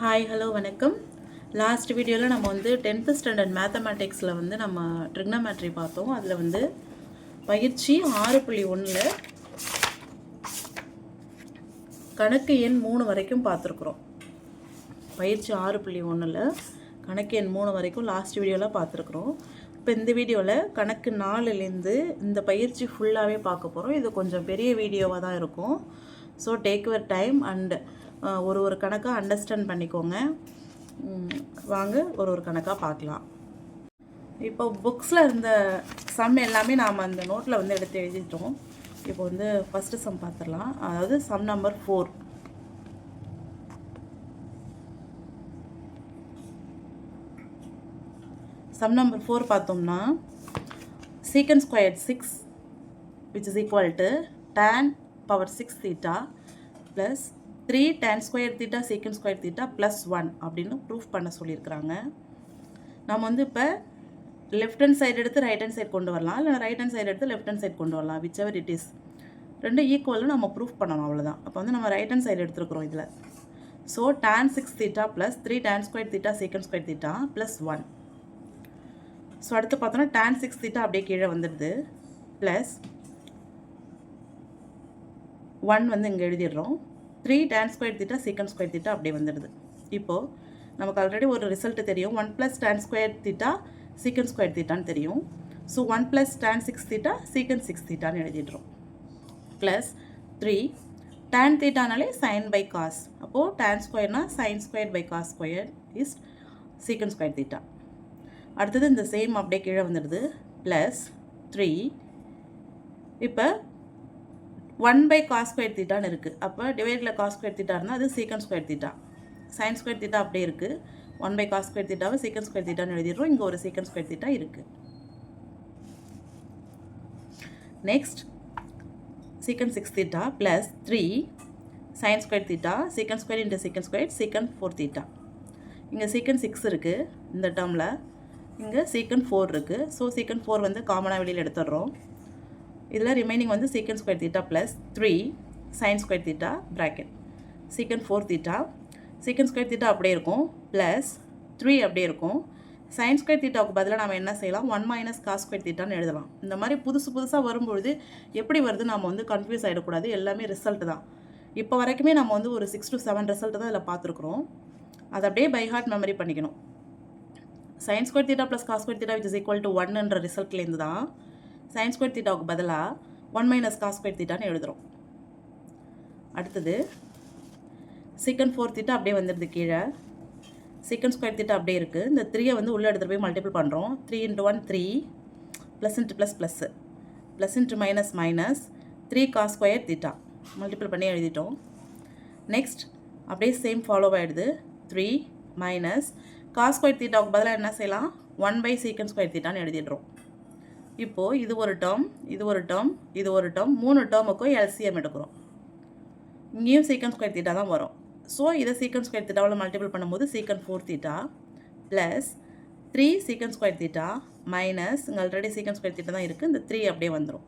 Hi hello வணக்கம். Last வீடியோவில் நம்ம வந்து டென்த்து ஸ்டாண்டர்ட் மேத்தமேட்டிக்ஸில் வந்து நம்ம ட்ரிக்னமேட்ரி பார்த்தோம். அதில் வந்து பயிற்சி ஆறு புள்ளி ஒன்றில் கணக்கு எண் மூணு வரைக்கும் பார்த்துருக்குறோம். பயிற்சி ஆறு புள்ளி ஒன்றில் கணக்கு எண் மூணு வரைக்கும் லாஸ்ட் வீடியோவில் பார்த்துருக்குறோம். இப்போ இந்த வீடியோவில் கணக்கு நாலுலேருந்து இந்த பயிற்சி ஃபுல்லாகவே பார்க்க போகிறோம் இது கொஞ்சம் பெரிய வீடியோவாக தான் இருக்கும். So take your time and ஒரு ஒரு கணக்காக அண்டர்ஸ்டாண்ட் பண்ணிக்கோங்க. வாங்க ஒரு ஒரு கணக்காக பார்க்கலாம். இப்போ புக்ஸில் இருந்த சம் எல்லாமே நாம் அந்த நோட்டில் வந்து எடுத்து எழுதிட்டோம். இப்போ வந்து ஃபஸ்ட்டு சம் பார்த்துடலாம் அதாவது sum number four sum number four பார்த்தோம்னா secant squared six which is equal to tan power six theta plus three tan square theta secant square theta plus one அப்படின்னு ப்ரூஃப் பண்ண சொல்லியிருக்கிறாங்க. நம்ம வந்து இப்போ லெஃப்ட் ஹேண்ட் சைடு எடுத்து right hand side கொண்டு வரலாம். இல்லை ரைட் ஹேண்ட் சைடு எடுத்து லெஃப்ட் ஹேண்ட் சைடு கொண்டு வரலாம். விச் எவர் இட் இஸ் ரெண்டு ஈக்குவலும் நம்ம ப்ரூஃப் பண்ணணும் அவ்வளோதான் அப்போ வந்து நம்ம ரைட் ஹேண்ட் சைடு எடுத்துருக்குறோம் இதில். So tan six theta plus three tan square theta secant square theta plus one so அடுத்து பார்த்தோன்னா டேன் சிக்ஸ் தீட்டா அப்படியே கீழே வந்துடுது. ப்ளஸ் ஒன் வந்து இங்கே எழுதிடுறோம். Three tan square theta secant square theta அப்படியே வந்துடுது. இப்போது நமக்கு ஆல்ரெடி ஒரு ரிசல்ட் தெரியும். One plus tan square theta secant square தீட்டான்னு தெரியும். So one plus tan six theta secant six தீட்டான்னு எழுதிடுறோம். ப்ளஸ் த்ரீ டேன் தீட்டானாலே சைன் பை காஸ் அப்போது tan ஸ்கொயர்னா sine square by cos square is secant square theta அடுத்தது இந்த same அப்படியே கீழே வந்துடுது. Plus three இப்போ ஒன் பை காஸ் ஸ்கொயர் தீட்டான்னு இருக்குது அப்போ டிவைடில் காஸ் ஸ்கொயர் தீட்டா இருந்தால் அது secant square theta sine square theta அப்படியே இருக்குது ஒன் பை காஸ் ஸ்கொயர் தீட்டாவை சீக்கன் ஸ்கொயர் தீட்டான்னு எழுதிடுறோம். இங்கே ஒரு சீக்கன் ஸ்கொயர் தீட்டா இருக்குது next secant 6 theta plus 3 sin square theta secant square into secant square secant 4 theta. இங்கே சீக்கன் சிக்ஸ் இருக்குது இந்த டேர்மில் இங்கே சீக்கன் ஃபோர் இருக்குது ஸோ சீக்கன் ஃபோர் வந்து காமனாக வெளியில் எடுத்துடுறோம். இதில் ரிமைனிங் வந்து secant square theta plus three sine square theta bracket secant four theta secant square theta அப்படியே இருக்கும். ப்ளஸ் த்ரீ அப்படியே இருக்கும். சயின்ஸ் ஸ்கொயர் தீட்டாவுக்கு பதிலாக நம்ம என்ன செய்யலாம்? ஒன் மைனஸ் காஸ் ஸ்கொயர் தீட்டான்னு எழுதலாம். இந்த மாதிரி புதுசு புதுசாக வரும்பொழுது எப்படி வருது? நம்ம வந்து கன்ஃபியூஸ் ஆகிடக்கூடாது எல்லாமே ரிசல்ட் தான். இப்போ வரைக்குமே நம்ம வந்து ஒரு சிக்ஸ் டு செவன் ரிசல்ட் தான் இதில் பார்த்துருக்குறோம். அதை அப்படியே பை ஹார்ட் மெமரி பண்ணிக்கணும். Sine square theta plus cos square theta which is equal to ஒன்ன்ற ரிசல்ட்லேருந்து தான் சைன் ஸ்கொயர் தீட்டாவுக்கு பதிலாக ஒன் மைனஸ் காஸ் ஸ்கொயர் தீட்டான்னு எழுதுகிறோம் அடுத்தது சீக்கன் ஃபோர் தீட்டா அப்படியே வந்துடுது கீழே. சீக்கன் ஸ்கொயர் தீட்டா அப்படியே இருக்குது இந்த த்ரீயை வந்து உள்ளே எடுத்துகிட்டு போய் மல்டிபிள் பண்ணுறோம் three into one three plus into plus plus plus into minus minus three cos square theta multiple பண்ணி எழுதிட்டோம். நெக்ஸ்ட் அப்படியே சேம் ஃபாலோ ஆகிடுது த்ரீ மைனஸ் காஸ் ஸ்கொயர் தீட்டாவுக்கு பதிலாக என்ன செய்யலாம்? ஒன் பை சீக்கன் ஸ்கொயர் தீட்டான்னு எழுதிடுறோம். இப்போது இது ஒரு டேர்ம் இது ஒரு டேர்ம் இது ஒரு டேர்ம் மூணு டேர்முக்கும் எல்சிஎம் எடுக்கிறோம். இங்கேயும் சீக்கன் ஸ்கொயர் தீட்டா தான் வரும். ஸோ இதை சீக்கன் ஸ்கொயர் தீட்டாவில் மல்டிபிள் பண்ணும்போது secant four theta plus three secant square theta minus இங்கே ஆல்ரெடி சீக்கன் ஸ்கொயர் தீட்டா தான் இருக்குது இந்த த்ரீ அப்படியே வந்துடும்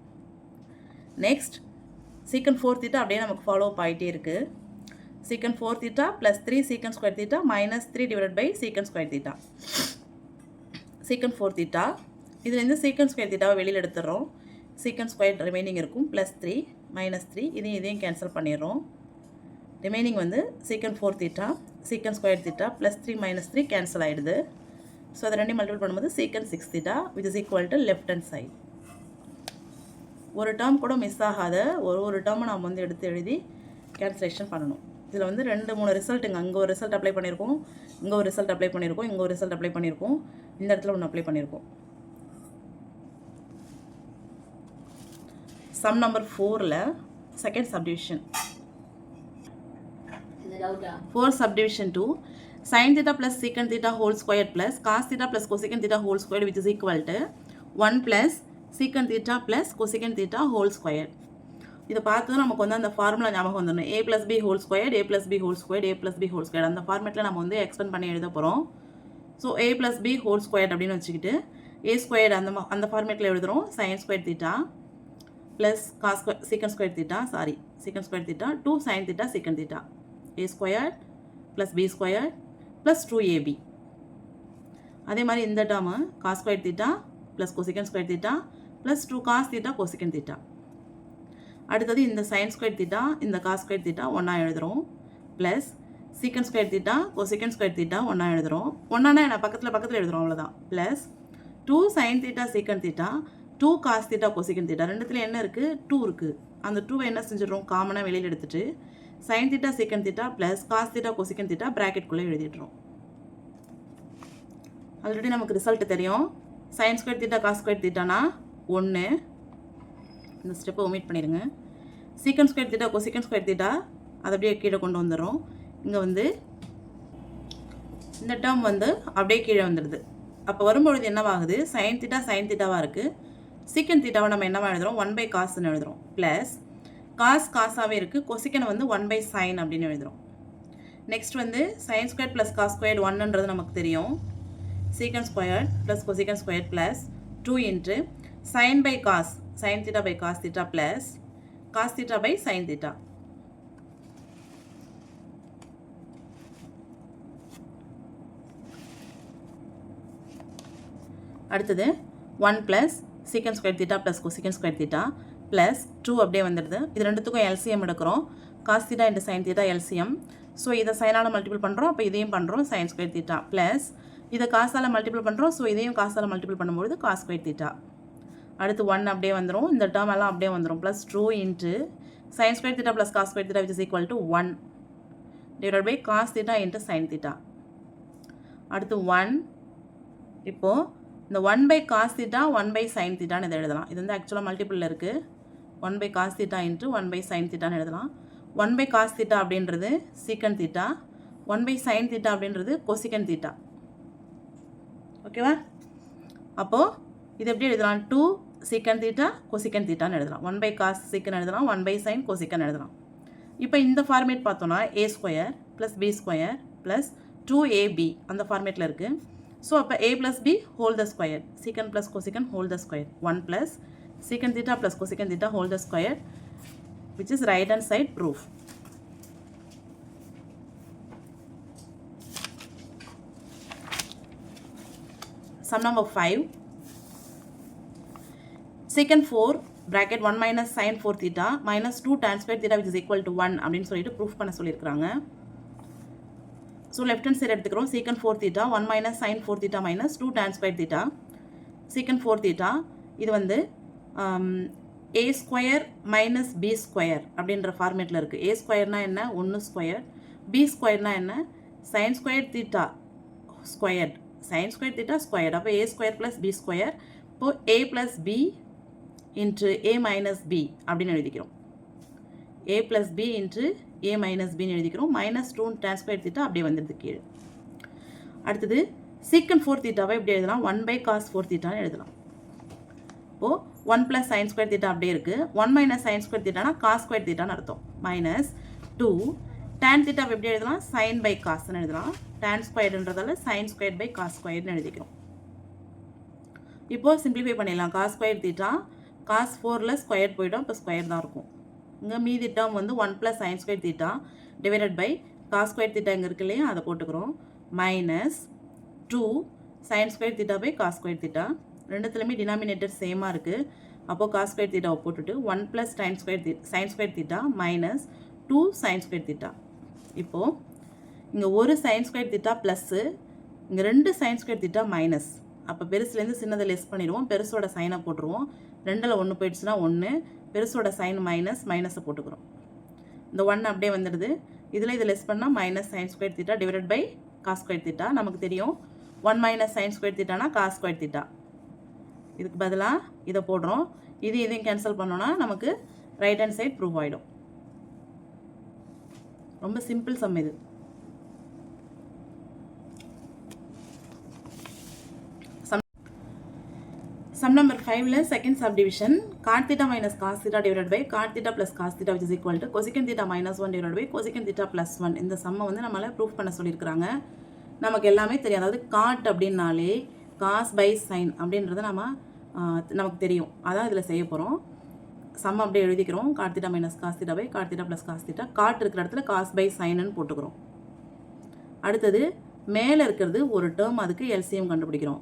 நெக்ஸ்ட் சீக்கன் ஃபோர் தீட்டா அப்படியே நமக்கு ஃபாலோ அப் ஆகிட்டே இருக்குது secant four theta plus three secant square theta minus three divide by secant square theta secant four theta இதுலேருந்து சீக்கன் ஸ்கொயர் தீட்டாவை வெளியில் எடுத்துடுறோம். சீக்கன் ஸ்கொயர் ரிமைனிங் இருக்கும். ப்ளஸ் த்ரீ மைனஸ் த்ரீ இதையும் இதையும் கேன்சல் பண்ணிடுறோம். ரிமைனிங் வந்து secant four theta secant square theta plus three minus three cancel ஆகிடுது ஸோ அதை ரெண்டையும் மல்டிபிள் பண்ணும்போது secant six theta with is equal to left hand side ஒரு டேர்ம் கூட மிஸ் ஆகாத ஒரு ஒரு டேர்மை நாம் வந்து எடுத்து எழுதி கேன்சலேஷன் பண்ணணும். இதில் வந்து ரெண்டு மூணு ரிசல்ட்டுங்க அங்கே ஒரு ரிசல்ட் அப்ளை பண்ணியிருக்கோம் இங்கே ஒரு ரிசல்ட் அப்ளை பண்ணியிருக்கோம் இங்கே ஒரு ரிசல்ட் அப்ளை பண்ணியிருக்கோம். இந்த இடத்துல ஒன்று அப்ளை பண்ணியிருக்கோம். சம் நம்பர் ஃபோரில் second subdivision four subdivision two sin theta plus secant theta whole square plus cos theta plus cosecant theta whole square which is equal to 1 plus secant theta plus cosecant theta whole square. இதை பார்த்து நமக்கு வந்து அந்த formula ஞாபகம் வந்துடணும். A plus B whole square A plus B whole square A plus B whole square அந்த ஃபார்மேட்டில் நம்ம வந்து எக்ஸ்பெண்ட் பண்ணி எழுத போகிறோம் so A plus B whole square அப்படின்னு வச்சுக்கிட்டு ஏ ஸ்கொயர் அந்த அந்த ஃபார்மேட்டில் எழுதுகிறோம் sine square theta plus cosecant square theta sorry secant square theta two sine theta secant theta A square plus B square plus two AB அதே மாதிரி இந்த term cos square theta plus cosecant square theta plus two cos theta cosecant theta அடுத்தது இந்த sine square theta இந்த cos square theta ஒன்றா எழுதுகிறோம் plus secant square theta cosecant square theta ஒன்றா எழுதுகிறோம் ஒன்றானா என்ன? பக்கத்தில் பக்கத்தில் எழுதுகிறோம் அவ்வளோதான் plus two sine theta secant theta two cos theta cosecant theta ரெண்டுத்தில் என்ன இருக்குது டூ இருக்குது அந்த டூவை என்ன செஞ்சிடறோம்? காமனாக வெளியில் எடுத்துட்டு sine theta secant theta plus cos theta cosecant theta ப்ராக்கெட்குள்ளே எழுதிடுறோம். ஆல்ரெடி நமக்கு ரிசல்ட் தெரியும். Sine square theta cos square தீட்டானா ஒன்று இந்த ஸ்டெப்பை ஒமிட் பண்ணிடுங்க. Secant square theta cosecant square theta அதை அப்படியே கீழே கொண்டு வந்துடுறோம். இங்கே வந்து இந்த டேர்ம் வந்து அப்படியே கீழே வந்துடுது. அப்போ வரும்பொழுது என்னவாகுது? சைன் தீட்டா சைன் தீட்டாவாக இருக்குது சீக்கன் தீட்டாவை நம்ம என்னவா எழுதுறோம்? ஒன் பை காசுன்னு எழுதுறோம். ப்ளஸ் காஸ் காசாகவே இருக்குது கொசிக்கனை வந்து ஒன் பை சைன் அப்படின்னு எழுதுறோம். நெக்ஸ்ட் வந்து sine square plus cos square ஒன்னுன்றது நமக்கு தெரியும். Secant square plus cosecant square plus two into sine by cos sine theta by cos theta plus cos theta by sine theta அடுத்தது one plus secant square theta plus cosecant square theta plus two அப்படியே வந்துடுது. இது ரெண்டுத்துக்கும் LCM எடுக்கிறோம். Cos theta into sine theta LCM so இதை சைனால் multiple பண்ணுறோம் அப்போ இதையும் பண்ணுறோம் சைன் ஸ்கொயர் தீட்டா ப்ளஸ் இதை காசால் மல்டிபிள் பண்ணுறோம் ஸோ இதையும் காசால் மல்டிபிள் பண்ணும்போது காஸ் ஸ்கொயர் தீட்டா அடுத்து ஒன் அப்படியே வந்துடும் இந்த டேர்ம் எல்லாம் அப்படியே வந்துடும் plus two into sine square theta plus cos square theta which is equal to one divide by cos theta into sine theta அடுத்து ஒன் இப்போது இந்த one by cos theta one by sine தீட்டான்னு இதை எழுதலாம். இது வந்து ஆக்சுவலாக மல்டிபிளில் இருக்குது one by cos theta into one by sine தீட்டான்னு எழுதலாம். ஒன் பை காஸ் தீட்டா அப்படின்றது secant theta one by sine theta அப்படின்றது கொசிக்கன் தீட்டா ஓகேவா அப்போது இது எப்படி எழுதலாம்? டூ சீக்கன் தீட்டா கொசிக்கன் தீட்டான்னு எழுதலாம். ஒன் பை காஸ் சீக்கன் எழுதலாம் ஒன் பை சைன் கொசிக்கன் எழுதலாம். இப்போ இந்த ஃபார்மேட் பார்த்தோன்னா A square plus B square plus two AB அந்த ஃபார்மேட்டில் இருக்குது ஸோ அப்போ A plus B whole the square secant plus cosecant whole the square one plus secant theta plus cosecant theta whole the square which is right hand side proof sum number 5 secant 4 bracket 1 minus sin 4 theta minus 2 tan square theta which is equal to 1 அப்படின்னு சொல்லிட்டு proof பண்ண சொல்லியிருக்கிறாங்க. So left hand side எடுத்துக்கிறோம். Secant four theta one minus sine four theta minus two tan square theta secant four theta இது வந்து A square minus B square அப்படின்ற ஃபார்மேட்டில் இருக்குது ஏ ஸ்கொயர்னால் என்ன? ஒன்று ஸ்கொயர் பி ஸ்கொயர்னால் என்ன? Sine square theta squared sine square theta square அப்போ A square plus B square இப்போது A plus B into A minus B அப்படின்னு எழுதிக்கிறோம். A plus B into A minus பின்னு எழுதிக்கிறோம். மைனஸ் டூ டேன் ஸ்கொயர் அப்படியே வந்துடுது கீழே. அடுத்தது சீக்கன் ஃபோர் தீட்டாவை இப்படி எழுதலாம். ஒன் பை காஸ் ஃபோர் தீட்டான்னு எழுதலாம். இப்போது one plus sine square theta அப்படியே இருக்குது ஒன் மைனஸ் சைன் ஸ்கொயர் தீட்டானா காஸ் ஸ்கொயர் தீட்டான்னு அர்த்தம். மைனஸ் டூ டேன் தீட்டாவை எப்படி எழுதலாம்? சைன் பை காஸ்ன்னு எழுதலாம். டேன் ஸ்கொயர்ன்றதால சைன் ஸ்கொயர் பை காஸ் ஸ்கொயர்னு எழுதிக்கிறோம். இப்போது சிம்பிளிஃபை பண்ணிடலாம். காஸ் ஸ்கொயர் தீட்டா காஸ் ஃபோரில் ஸ்கொயர் போய்டும். இப்போ ஸ்கொயர் தான் இருக்கும். இங்கே மீதி டேர்ம் வந்து one plus sine square theta divided by cos square theta இங்கே இருக்கு இல்லையா? அதை போட்டுக்கிறோம். Minus two sine square theta by cos square theta ரெண்டுத்துலையுமே denominator சேமாக இருக்குது அப்போது காஸ் ஸ்கொயர் தீட்டாவை போட்டுட்டு ஒன் ப்ளஸ் சைன் ஸ்கொயர் தீ sine square theta minus two sine square theta இப்போது இங்கே ஒரு சைன் ஸ்கொயர் தீட்டா ப்ளஸ்ஸு இங்கே ரெண்டு சைன் ஸ்கொயர் தீட்டா மைனஸ் அப்போ பெருசுலேருந்து சின்னதை லெஸ் பண்ணிடுவோம். பெருசோட சைனை போட்டுருவோம். ரெண்டில் ஒன்று போயிடுச்சுன்னா ஒன்று பெருசோட சைன் மைனஸ் மைனஸை போட்டுக்கிறோம். இந்த ஒன் அப்படியே வந்துடுது. இதில் இது லெஸ் பண்ணால் minus sine square theta divide by cos square theta நமக்கு தெரியும். ஒன் மைனஸ் சைன் ஸ்கொயர் தீட்டானா காஸ் ஸ்கொயர் தீட்டா இதுக்கு பதிலாக இதை போடுறோம். இது இதையும் கேன்சல் பண்ணோன்னா நமக்கு ரைட் ஹேண்ட் சைட் ப்ரூவ் ஆகிடும் ரொம்ப சிம்பிள் சம் இது. சம் நம்பர் ஃபைவ்ல second subdivision cot theta minus cos theta divide by cot theta plus cos theta which is equal to cosecant theta minus one divide by cosecant theta plus one இந்த சம்மை வந்து நம்மளை proof பண்ண சொல்லியிருக்கிறாங்க. நமக்கு எல்லாமே தெரியும். அதாவது காட் அப்படின்னாலே காஸ் பை சைன் அப்படின்றது நம்ம நமக்கு தெரியும். அதான் இதில் செய்ய போகிறோம் சம் அப்படியே எழுதிக்கிறோம். Cot theta minus cos theta by cot theta plus cos theta cot இருக்கிற இடத்துல காஸ் பை சைனுன்னு போட்டுக்கிறோம். அடுத்தது மேலே இருக்கிறது ஒரு டேர்ம் அதுக்கு எல்சிஎம் கண்டுபிடிக்கிறோம்.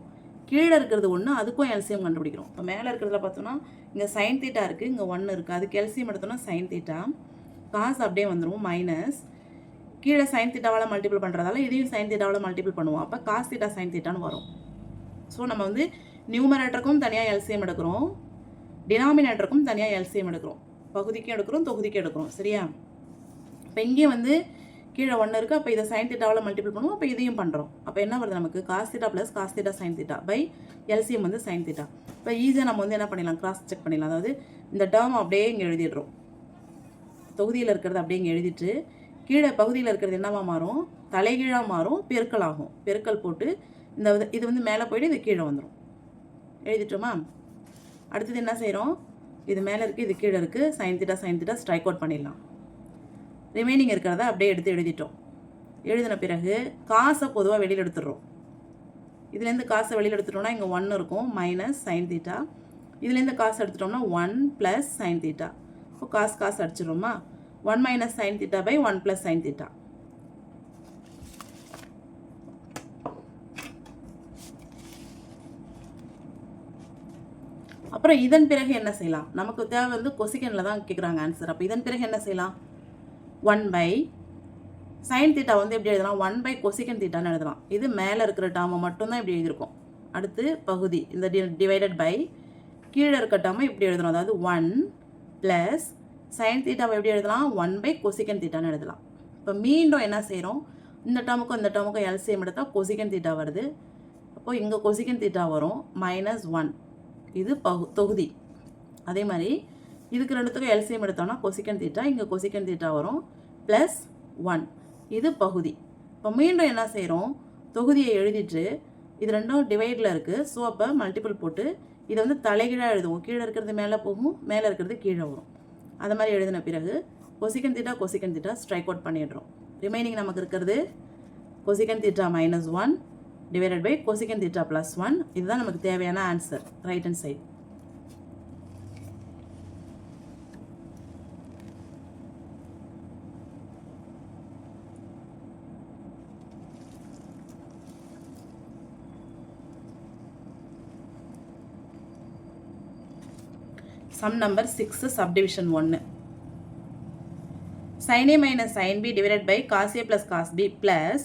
கீழே இருக்கிறது ஒன்று அதுக்கும் எல்சியம் கண்டுபிடிக்கிறோம். இப்போ மேலே இருக்கிறதுல பார்த்தோன்னா இங்கே சைன் தீட்டா இருக்குது இங்கே ஒன்று இருக்குது அதுக்கு எல்சியம் எடுத்தோம்னா சைன் தீட்டா காசு அப்படியே வந்துடும் மைனஸ் கீழே சைன் தீட்டாவால் மல்டிபிள் பண்ணுறதால இதையும் சைன் தீட்டாவால் மல்டிபிள் பண்ணுவோம். அப்போ காசு தீட்டா சைன் தீட்டான்னு வரும். ஸோ நம்ம வந்து நியூமரேட்டருக்கும் தனியாக எல்சியம் எடுக்கிறோம். டினாமினேட்டருக்கும் தனியாக எல்சியம் எடுக்கிறோம். பகுதிக்கும் எடுக்கிறோம் தொகுதிக்கும் எடுக்கிறோம். சரியா? இப்போ இங்கேயும் வந்து கீழே ஒன்று இருக்குது அப்போ இதை சைன் தீட்டாவில் மல்டிபிள் பண்ணுவோம் அப்போ இதையும் பண்ணுறோம் அப்போ என்ன வருது நமக்கு? Cos theta plus cos theta sine theta by LCM வந்து சைன் தீட்டா இப்போ ஈஸியாக நம்ம வந்து என்ன பண்ணிடலாம்? கிராஸ் செக் பண்ணிடலாம். அதாவது இந்த டேர்ம் அப்படியே இங்கே எழுதிடுறோம். தொகுதியில் இருக்கிறது அப்படியே இங்கே எழுதிட்டு கீழே பகுதியில் இருக்கிறது என்னவா மாறும்? தலைகீழாக மாறும் பெருக்கல் ஆகும் பெருக்கல் போட்டு இந்த இது- இது வந்து மேலே போயிட்டு இது கீழே வந்துடும் எழுதிட்டோமா? அடுத்தது என்ன செய்கிறோம் இது மேலே இருக்குது இது கீழே இருக்குது sine theta sine theta strike out பண்ணிடலாம். ரிமைனிங் இருக்கிறத அப்படியே எடுத்து எழுதிட்டோம். எழுதின பிறகு காசை பொதுவாக வெளியில் எடுத்துடுறோம். இதுலேருந்து காசை வெளியில் எடுத்துட்டோம்னா இங்கே ஒன் இருக்கும் மைனஸ் சைன் தீட்டா இதுலேருந்து காசு எடுத்துட்டோம்னா ஒன் ப்ளஸ் சைன் தீட்டா இப்போ cos cos அடிச்சிடுறோமா? One minus sine theta by one plus sine theta அப்புறம் இதன் பிறகு என்ன செய்யலாம்? நமக்கு தேவை வந்து கொசிகனில் தான் கேட்குறாங்க ஆன்சர் அப்போ இதன் பிறகு என்ன செய்யலாம்? ஒன் பை சைன் தீட்டா வந்து எப்படி எழுதலாம்? ஒன் பை கொசிகன் தீட்டான்னு எழுதலாம். இது மேலே இருக்கிற டாமை மட்டும்தான் இப்படி எழுதியிருக்கோம். அடுத்து பகுதி இந்த டிவைடட் பை கீழே இருக்க டாமை இப்படி எழுதணும். அதாவது ஒன் ப்ளஸ் சைன் தீட்டாவை எப்படி எழுதலாம்? ஒன் பை கொசிகன் தீட்டான்னு எழுதலாம். இப்போ மீண்டும் என்ன செய்கிறோம் இந்த டேர்முக்கும் இந்த டேர்முக்கும் எல்சிஎம் எடுத்தால் கொசிகன் தீட்டா வருது. அப்போ இங்கே கொசிகன் தீட்டா வரும் மைனஸ் ஒன் இது பகு தொகுதி. அதே மாதிரி இதுக்கு ரெண்டுத்துக்கும் எல்சிஎம் எடுத்தோம்னா கொசிக்கன் தீட்டா இங்கே கொசிக்கன் தீட்டா வரும். ப்ளஸ் ஒன் இது பகுதி. இப்போ மீண்டும் என்ன செய்கிறோம் தொகுதியை எழுதிட்டு இது ரெண்டும் டிவைடில் இருக்குது ஸோ அப்போ மல்டிபிள் போட்டு இதை வந்து தலைகீழாக எழுதுவோம். கீழே இருக்கிறது மேலே போகும் மேலே இருக்கிறது கீழே வரும். அது மாதிரி எழுதின பிறகு cosecant theta cosecant theta strike out பண்ணிடுறோம். ரிமைனிங் நமக்கு இருக்கிறது cosecant theta minus one divided by cosecant theta plus one இதுதான் நமக்கு தேவையான answer right hand side sum number six subdivision ஒன்று sin a minus sin b divided by cos a plus cos b plus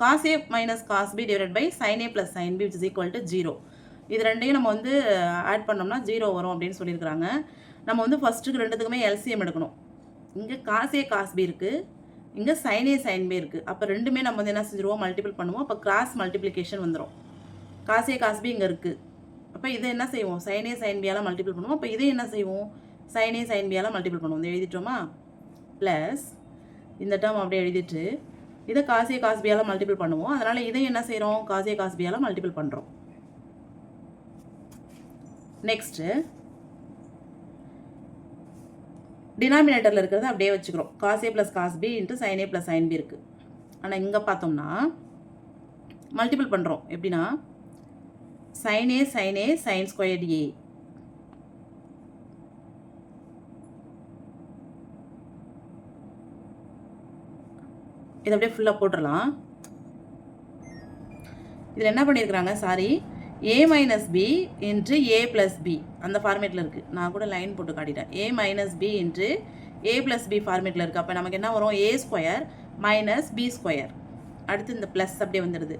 cos a minus cos b divided by sin a plus sin b which is equal to 0 இது ரெண்டையும் நம்ம வந்து add பண்ணோம்னா zero வரும் அப்படின்னு சொல்லியிருக்கிறாங்க. நம்ம வந்து ஃபஸ்ட்டுக்கு ரெண்டுத்துக்குமே எல்சிஎம் எடுக்கணும். இங்கே காஸ் ஏ காஸ் பி இருக்குது இங்கே சைனே சைன் பி இருக்குது அப்போ ரெண்டுமே நம்ம வந்து என்ன செஞ்சுருவோம்? மல்டிபிள் பண்ணுவோம். அப்போ கிராஸ் மல்டிப்ளிகேஷன் வந்துடும் காஸ் ஏ காஸ் பி இங்கே இருக்குது அப்போ இதை என்ன செய்வோம்? சைனே சைன் sin மல்டிபிள் பண்ணுவோம். அப்போ இதை என்ன செய்வோம்? சைனே சைன் sin மல்டிபிள் பண்ணுவோம். இதை எழுதிட்டோமா? ப்ளஸ் இந்த டேர்ம் அப்படியே எழுதிட்டு இதை காசிய காஸ்பியால் மல்டிபிள் பண்ணுவோம். அதனால் இதை என்ன செய்கிறோம் காசிய காஸ்பியால் மல்டிபிள் பண்ணுறோம் நெக்ஸ்ட்டு டினாமினேட்டரில் இருக்கிறத அப்படியே வச்சுக்கிறோம். Cos A plus cos B into sine A plus sine B இருக்குது ஆனால் இங்கே பார்த்தோம்னா மல்டிபிள் பண்ணுறோம் எப்படின்னா சைனே சைனே சைன் ஸ்கொயர் ஏ இதை அப்படியே ஃபுல்லாக போட்டுடலாம் இதில் என்ன பண்ணியிருக்கிறாங்க? Sorry A minus B into A plus B அந்த ஃபார்மேட்டில் இருக்குது நான் கூட லைன் போட்டு காட்டிட்டேன். A minus B into A plus B ஃபார்மேட்டில் இருக்குது அப்போ நமக்கு என்ன வரும்? A square minus B square அடுத்து இந்த ப்ளஸ் அப்படியே வந்துடுது.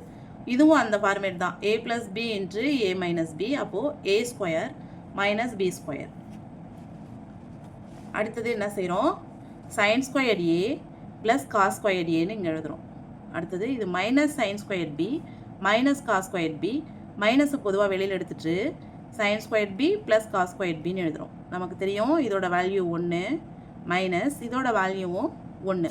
இதுவும் அந்த ஃபார்மேட் தான். A plus B into A minus B அப்போது A square minus B square அடுத்தது என்ன செய்கிறோம் sine square A plus cos square ஏன்னு இங்கே எழுதுகிறோம் அடுத்தது இது minus sine square B minus cos square B மைனஸை பொதுவாக வெளியில் எடுத்துட்டு sine square B plus cos square பின்னு எழுதுகிறோம் நமக்கு தெரியும் இதோட வேல்யூ ஒன்று மைனஸ் இதோட வேல்யூவும் ஒன்று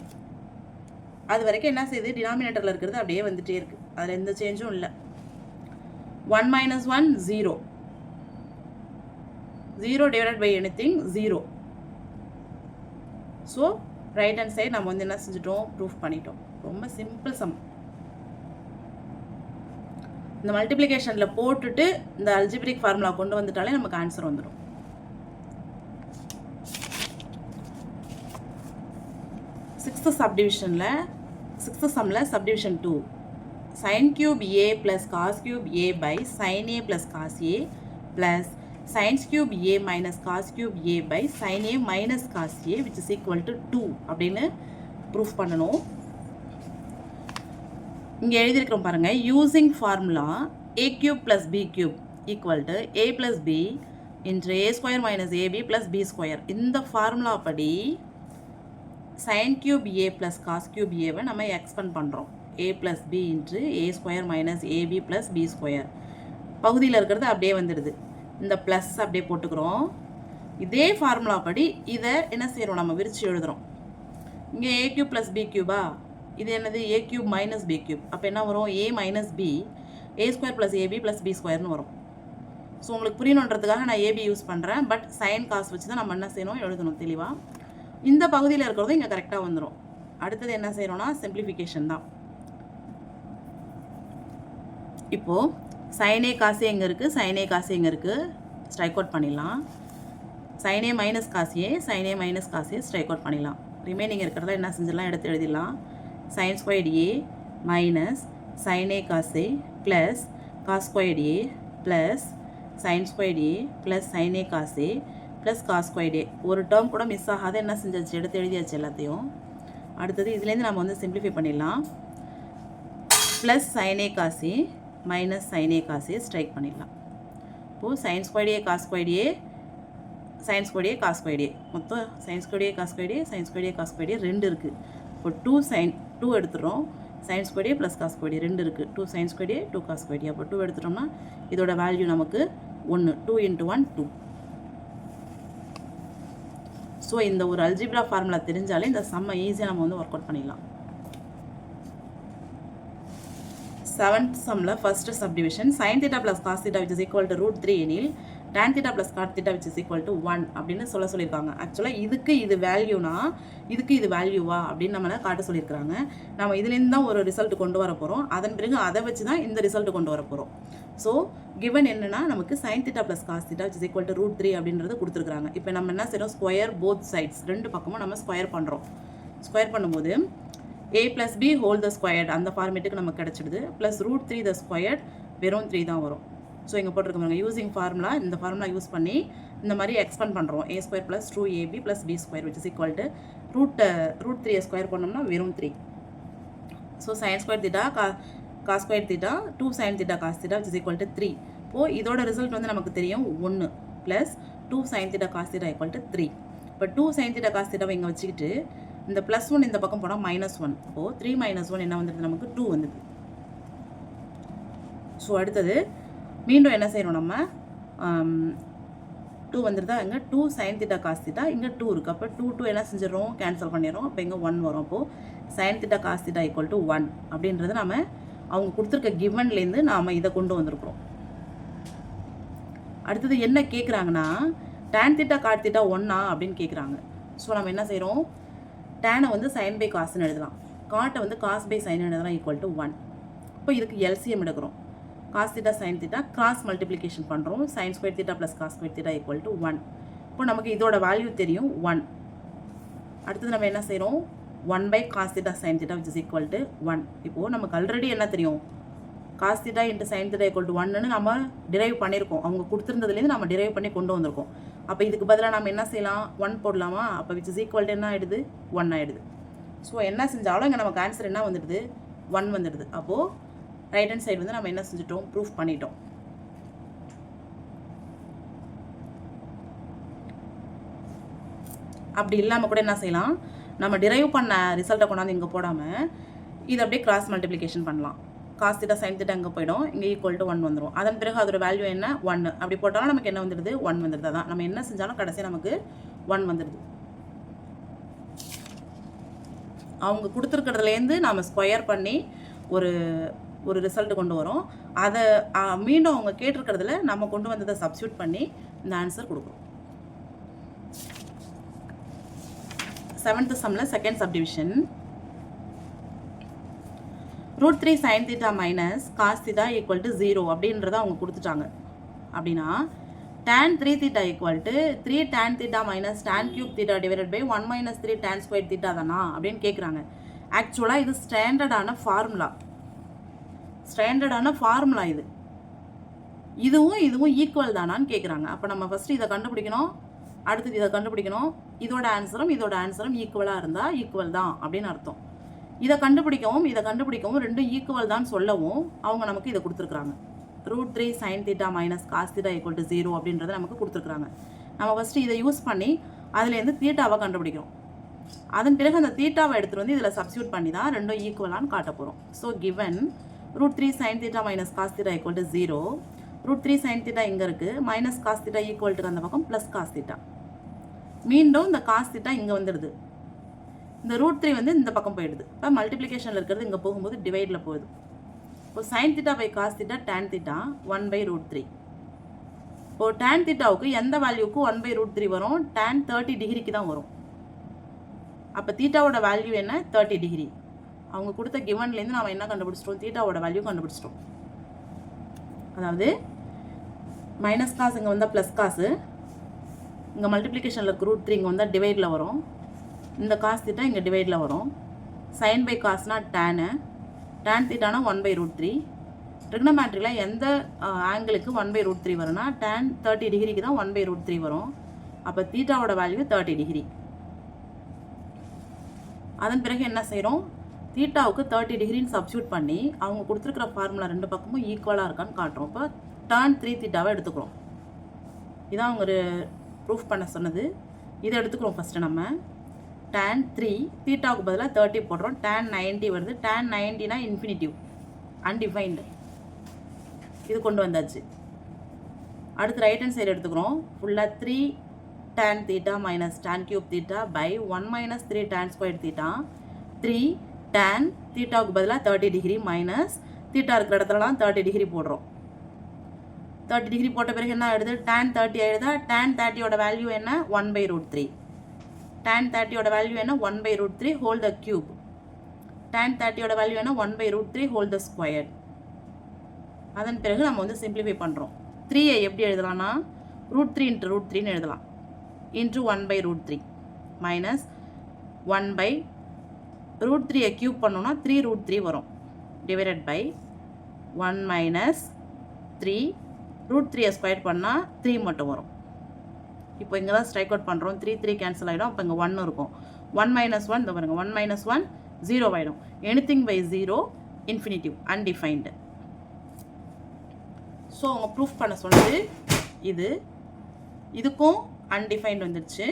அது வரைக்கும் என்ன செய்யுது டினாமினேட்டரில் இருக்கிறது அப்படியே வந்துட்டே இருக்குது அதில் எந்த சேஞ்சும் இல்லை. One minus one zero zero divided by any thing zero so right hand side நம்ம வந்து என்ன செஞ்சுட்டோம்? ப்ரூஃப் பண்ணிட்டோம். ரொம்ப சிம்பிள் சம் இந்த மல்டிப்ளிகேஷனில் போட்டுட்டு இந்த அல்ஜிபிரிக் ஃபார்முலா கொண்டு வந்துட்டாலே நமக்கு ஆன்சர் வந்துடும் சிக்ஸ்த்து சப்டிவிஷனில் சிக்ஸ்த்து சம்மில் subdivision two sine cube A plus cos cube A by sine A plus cos A plus sines cube A minus cos cube A by sine A minus cos A which is equal to two அப்படின்னு proof பண்ணணும். இங்கே எழுதியிருக்கிறோம் பாருங்கள் using formula A cube plus B cube equal to A plus B into A square minus AB plus B square இந்த formula படி sine cube A plus cos cube ஏவை நம்ம expand பண்ணுறோம் A plus B into A square minus AB plus B square பகுதியில் இருக்கிறது அப்படியே வந்துடுது. இந்த ப்ளஸ் அப்படியே போட்டுக்கிறோம். இதே ஃபார்முலா படி இதை என்ன செய்கிறோம் நம்ம விரித்து எழுதுகிறோம் இங்கே ஏ கியூப் ப்ளஸ் பி கியூபா இது என்னது? A cube minus B cube அப்போ என்ன வரும்? A minus B A square plus AB plus B ஸ்கொயர்னு வரும். ஸோ உங்களுக்கு புரியணுன்றதுக்காக நான் ஏபி யூஸ் பண்ணுறேன் பட் சைன் காசு வச்சு தான் நம்ம என்ன செய்யணும்? எழுதணும். தெளிவாக இந்த பகுதியில் இருக்கிறது இங்கே கரெக்டாக வந்துடும் அடுத்தது என்ன செய்கிறோம்னா சிம்பிளிஃபிகேஷன் தான். இப்போது சைனே காசு எங்கே இருக்குது சைனே காசு எங்கே இருக்குது ஸ்ட்ரைக் அவுட் பண்ணிடலாம். Sine A minus cos A sine A minus cos A strike out பண்ணிடலாம். ரிமைனிங் இருக்கிறத என்ன செஞ்சிடலாம்? எடுத்து எழுதிடலாம். Sine squared A minus sine A cos A plus cos squared A plus sine squared A plus sine A cos A plus cos squared ஒரு term கூட miss ஆகாத. என்ன செஞ்சாச்சு? எடுத்து எழுதியாச்சு எல்லாத்தையும். அடுத்தது இதுலேருந்து நம்ம வந்து சிம்பிளிஃபை பண்ணிடலாம். Plus sine A cos A minus sine A cos A strike பண்ணிடலாம். இப்போது sine squared A cos squared A sines squared A cos squared A மொத்தம் சயின்ஸ் கோடியே cos squared A sines squared A cos squared A ரெண்டு இருக்குது இப்போ two sine two எடுத்துகிறோம் science கோடியே plus cos squared A ரெண்டு இருக்குது டூ சயின்ஸ் கோடியே டூ காஸ் ஸ்கொயர்டே அப்போ டூ எடுத்துட்டோம்னா இதோட வேல்யூ நமக்கு ஒன்று two into one two so இந்த ஒரு அல்ஜிப்ரா ஃபார்முலா தெரிஞ்சாலே இந்த செம்ம ஈஸியாக நம்ம வந்து ஒர்க் அவுட் பண்ணிடலாம் செவன்த் சம்மில் first subdivision sine theta plus cos theta which is equal to root three எனில் tan theta plus cot theta which is equal to one அப்படின்னு சொல்ல சொல்லியிருக்காங்க. ஆக்சுவலாக இதுக்கு இது வேல்யூனா இதுக்கு இது வேல்யூவா அப்படின்னு நம்மளை காட்ட சொல்லியிருக்கிறாங்க. நம்ம இதுலேருந்து தான் ஒரு ரிசல்ட் கொண்டு வர போகிறோம் அதன் பிறகு அதை வச்சு தான் இந்த ரிசல்ட் கொண்டு வர போகிறோம் ஸோ கிவன் என்னன்னா நமக்கு sine theta plus cos theta is equal to root three அப்படின்றது கொடுத்துருக்காங்க இப்போ நம்ம என்ன செய்கிறோம் ஸ்கொயர் போத் சைட்ஸ் ரெண்டு பக்கமும் நம்ம ஸ்கொயர் பண்ணுறோம் ஸ்கொயர் பண்ணும்போது A plus B whole the squared அந்த ஃபார்மேட்டுக்கு நமக்கு கிடச்சிடுது. Plus root three the squared வெறும் த்ரீ தான் வரும். ஸோ இங்கே போட்டிருக்கோம் யூசிங் ஃபார்முலா இந்த ஃபார்முலா யூஸ் பண்ணி இந்த மாதிரி எக்ஸ்பெண்ட் பண்ணுறோம் A square plus two AB plus B square which is equal to root root three square பண்ணோம்னா வெறும் three so sine square theta கா cos square theta two sine theta cos theta is equal to three இப்போது இதோட result வந்து நமக்கு தெரியும் ஒன்று plus two sine theta cos theta equal to three இப்போ டூ சைன் தீட்டா காஸ் தீட்டாவை இங்கே வச்சுக்கிட்டு இந்த ப்ளஸ் ஒன் இந்த பக்கம் போனால் மைனஸ் ஒன் இப்போது த்ரீ மைனஸ் ஒன் என்ன வந்துடுது நமக்கு டூ வந்துடுது ஸோ அடுத்தது மீண்டும் என்ன செய்கிறோம் நம்ம? டூ வந்துருதா? இங்கே two sine theta cos theta இங்கே டூ இருக்குது அப்போ டூ டூ என்ன செஞ்சிடறோம்? கேன்சல் பண்ணிடுறோம். அப்போ இங்கே ஒன் வரும். அப்போது sine theta cos theta equal to one அப்படின்றது நம்ம அவங்க கொடுத்துருக்க கிவன்லேருந்து நாம் இதை கொண்டு வந்திருக்கிறோம். அடுத்தது என்ன கேட்குறாங்கன்னா டேன் திட்டா காட் திட்டா ஒன்னா அப்படின்னு கேட்குறாங்க ஸோ நம்ம என்ன செய்கிறோம் டேனை வந்து சைன் பை காசுன்னு எழுதலாம். காட்டை வந்து காஸ் பை சைன் எழுதலாம் ஈக்குவல் டு ஒன் இப்போ இதுக்கு எல்சிஎம் எடுக்கிறோம். Cos theta sine theta cross multiplication பண்ணுறோம் sine square theta plus cos square theta equal to one இப்போ நமக்கு இதோட வேல்யூ தெரியும் ஒன் அடுத்தது நம்ம என்ன செய்கிறோம் one by cos theta sine theta which is equal to one இப்போது நமக்கு ஆல்ரெடி என்ன தெரியும்? Cos theta into sine theta equal to ஒன்னு நம்ம டிரைவ் பண்ணியிருக்கோம். அவங்க கொடுத்துருந்ததுலேருந்து நம்ம டிரைவ் பண்ணி கொண்டு வந்திருக்கோம். அப்போ இதுக்கு பதிலாக நம்ம என்ன செய்யலாம்? ஒன் போடலாமா? அப்போ விச் இஸ் ஈக்குவல் டு என்ன ஆகிடுது ஒன் ஆகிடுது ஸோ என்ன செஞ்சாலும் இங்கே நமக்கு ஆன்சர் என்ன வந்துடுது? ஒன் வந்துடுது. அப்போது ரைட் ஹேண்ட் சைடு வந்து நம்ம என்ன செஞ்சிட்டோம்? ப்ரூஃப் பண்ணிட்டோம். அப்படி இல்லாமல் கூட என்ன செய்யலாம்? நம்ம டிரைவ் பண்ண ரிசல்ட்டை கொண்டாந்து இங்கே போடாமல் இது அப்படியே கிராஸ் மல்டிப்ளிகேஷன் பண்ணலாம். காசு திட்டா சைன் திட்டா அங்கே போயிடும். இங்கே ஈக்குவல் டு ஒன் வந்துடும் அதன் பிறகு அதோட வேல்யூ என்ன? ஒன்று அப்படி போட்டாலும் நமக்கு என்ன வந்துடுது? ஒன் வந்துடுது. அதான். நம்ம என்ன செஞ்சாலும் கடைசியாக நமக்கு ஒன் வந்துடுது. அவங்க கொடுத்துருக்கிறதுலேருந்து நாம் ஸ்கொயர் பண்ணி ஒரு ஒரு ரிசல்ட் கொண்டு வரோம். அதை மீண்டும் அவங்க கேட்டிருக்கிறதுல நம்ம கொண்டு வந்ததை சப்ஸ்டியூட் பண்ணி இந்த ஆன்சர் கொடுக்குறோம் செவன்த் சம்மில் second subdivision root three sine theta minus cos theta equal to zero அப்படின்றத அவங்க கொடுத்துட்டாங்க. அப்படின்னா tan three theta equal to three tan theta minus tan cube theta divided by one minus three tan square theta தானா அப்படின்னு கேட்குறாங்க ஆக்சுவலாக இது ஸ்டாண்டர்டான formula ஸ்டாண்டர்டான formula இது. இதுவும் இதுவும் ஈக்குவல் தானான்னு கேட்குறாங்க அப்போ நம்ம ஃபஸ்ட்டு இதை கண்டுபிடிக்கணும். அடுத்தது இதை கண்டுபிடிக்கணும். இதோட ஆன்சரும் இதோட ஆன்சரும் ஈக்குவலாக இருந்தால் ஈக்குவல் தான் அப்படின்னு அர்த்தம். இதை கண்டுபிடிக்கவும் இதை கண்டுபிடிக்கவும் ரெண்டும் ஈக்குவல் தான் சொல்லவும் அவங்க நமக்கு இதை கொடுத்துருக்குறாங்க. Root three sine theta minus cos theta equal to zero அப்படின்றத நமக்கு கொடுத்துருக்குறாங்க. நம்ம ஃபஸ்ட்டு இதை யூஸ் பண்ணி அதுலேருந்து தீட்டாவை கண்டுபிடிக்கிறோம். அதன் பிறகு அந்த தீட்டாவை எடுத்துகிட்டு வந்து இதில் சப்ஸ்டியூட் பண்ணி தான் ரெண்டும் ஈக்குவலான்னு காட்ட போகிறோம் so given root three sine theta minus cos theta equal to zero root three sine theta இங்கே இருக்குது minus cos theta equal to அந்த பக்கம் ப்ளஸ் காஸ் தீட்டா மீண்டும் இந்த காஸ் திட்டா இங்கே வந்துடுது. இந்த ரூட் த்ரீ வந்து இந்த பக்கம் போயிடுது. இப்போ மல்டிப்ளிகேஷனில் இருக்கிறது இங்கே போகும்போது டிவைடில் போகுது. இப்போ sine theta by cos theta tan theta one by root three இப்போ டேன் திட்டாவுக்கு எந்த வேல்யூக்கு ஒன் பை ரூட் த்ரீ வரும்? டேன் தேர்ட்டி டிகிரிக்கு தான் வரும். அப்போ தீட்டாவோட வேல்யூ என்ன? தேர்ட்டி டிகிரி அவங்க கொடுத்த கிவன்லேருந்து நம்ம என்ன கண்டுபிடிச்சிட்டோம்? தீட்டாவோட வேல்யூ கண்டுபிடிச்சிட்டோம். அதாவது மைனஸ் காசு இங்கே வந்தால் ப்ளஸ் காசு இங்கே மல்டிப்ளிகேஷனில் க்ரூட் ரூட் த்ரீ இங்கே வந்தால் டிவைடில் வரும். இந்த காஸ் தீட்டா இங்கே டிவைடில் வரும். சைன் பை காஸ்னால் டேனு டேன் தீட்டானா ஒன் பை ரூட் த்ரீ ட்ரிக்னமேட்ரியில் எந்த ஆங்கிளுக்கு ஒன் பை ரூட் த்ரீ வரும்னா டேன் தேர்ட்டி டிகிரிக்கு தான் ஒன் பை ரூட் த்ரீ வரும். அப்போ தீட்டாவோட வேல்யூ தேர்ட்டி டிகிரி அதன் பிறகு என்ன செய்கிறோம் தீட்டாவுக்கு தேர்ட்டி டிகிரின்னு சப்ஸ்டியூட் பண்ணி அவங்க கொடுத்துருக்குற ஃபார்முலா ரெண்டு பக்கமும் ஈக்குவலாக இருக்கான்னு காட்டுறோம். இப்போ டேன் த்ரீ தீட்டாவை எடுத்துக்கிறோம். இதான் அவங்க ப்ரூஃப் பண்ண சொன்னது. இதை எடுத்துக்கிறோம் ஃபஸ்ட்டு நம்ம. டேன் த்ரீ தீட்டாவுக்கு பதிலாக தேர்ட்டி போடுறோம். டேன் நைன்ட்டி வருது. டேன் நைன்ட்டினா இன்ஃபினிட்டிவ் அன்டிஃபைன்டு இது கொண்டு வந்தாச்சு. அடுத்து ரைட் ஹேண்ட் சைடு எடுத்துக்கிறோம். ஃபுல்லாக three tan theta minus tan cube theta by one minus three tan square theta three tan தீட்டாவுக்கு பதிலாக தேர்ட்டி டிகிரி மைனஸ் தீட்டா இருக்கிற இடத்துலலாம் தேர்ட்டி டிகிரி போடுறோம். தேர்ட்டி டிகிரி போட்ட பிறகு என்ன ஆகிடுது டேன் தேர்ட்டி ஆகிடுதா டேன் தேர்ட்டியோட வேல்யூ என்ன? One by root three tan தேர்ட்டியோட value என்ன? One by root three whole the cube tan தேர்ட்டியோட value என்ன? One by root three whole the square அதன் பிறகு நம்ம வந்து சிம்பிளிஃபை பண்ணுறோம் த்ரீயை எப்படி எழுதலாம்னா ரூட் த்ரீ இன்ட்டு ரூட் த்ரீன்னு எழுதலாம். Into one by root three minus one by root த்ரீயை க்யூப் பண்ணோம்னா த்ரீ ரூட் த்ரீ வரும். Divided by one minus three root த்ரீயை ஸ்கொயர் பண்ணால் த்ரீ மட்டும் வரும். இப்போ இங்கே தான் ஸ்ட்ரைக் அவுட் பண்ணுறோம் த்ரீ த்ரீ கேன்சல் ஆகிடும் அப்போ இங்கே ஒன் இருக்கும். ஒன் மைனஸ் ஒன் இந்த பாருங்கள் ஒன் மைனஸ் ஒன் ஜீரோ ஆகிடும் anything by zero infinitive undefined so அவங்க ப்ரூஃப் பண்ண சொன்னது இது. இதுக்கும் அன்டிஃபைன்டு வந்துடுச்சு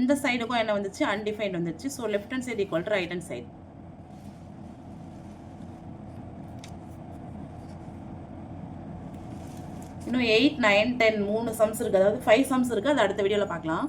இந்த சைடுக்கும் என்ன வந்துச்சு? அன்டிஃபைன்டு வந்துடுச்சு so left hand side equal to right hand side இன்னும் எயிட் நைன் டென் மூணு சம்ஸ் இருக்குது அதாவது ஃபைவ் சம்ஸ் இருக்குது அது அடுத்த வீடியோவில் பார்க்கலாம்.